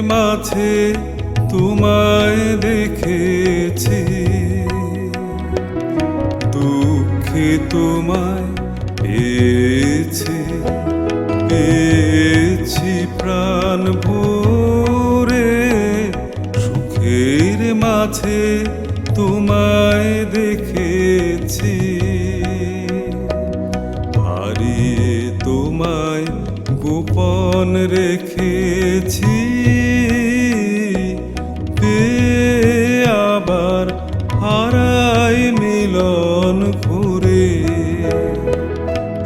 মাঝে তোমায় দেখেছি। দুঃখে তোমায় পেয়েছি পেয়েছি প্রাণ ভরে। সুখের মাঝে তোমায় দেখেছি। গোপন রেখেছি। আবার হারাই মিলন ঘুরে।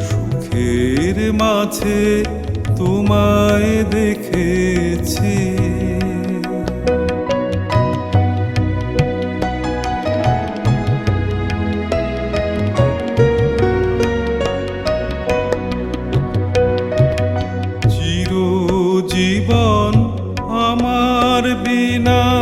সুখের মাঝে তোমায় দেখেছি। চিরজীবন আমার বিনা।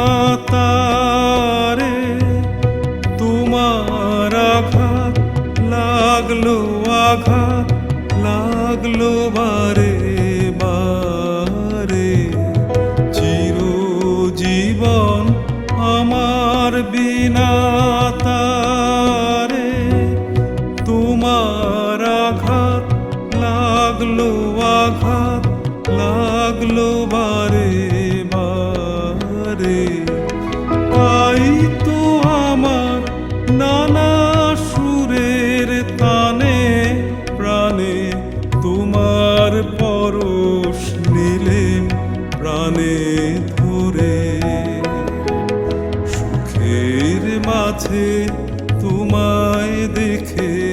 ধরে সুখের মাঝে তোমায় দেখেছি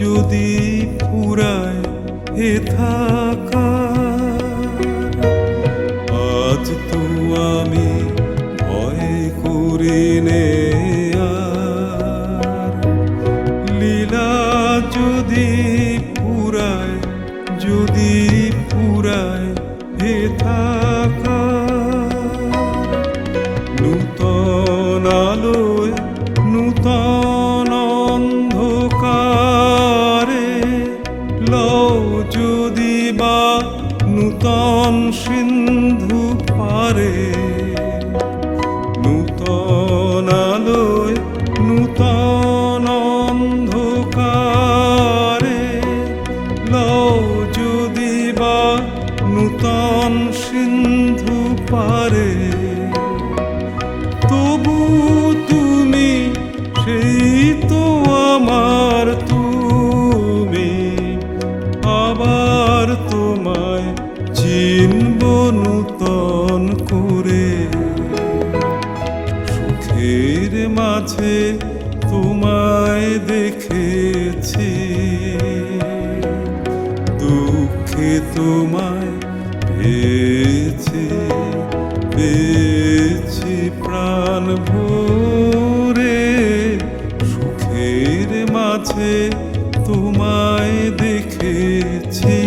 যদি পুরায় হে থাকা। আজ তো আমি ভয় করি নে লীলা যদি পুরায় যদি সিন্ধু পারে। নূতন আলোয় নূতন অন্ধকারে। লও যদি বা নূতন সিন্ধু পারে। চিনব নূতন করে, সুখের মাঝে তোমায় দেখেছি। দুঃখে তোমায় পেয়েছি পেয়েছি প্রাণ ভরে, সুখের মাঝে তোমায় দেখেছি।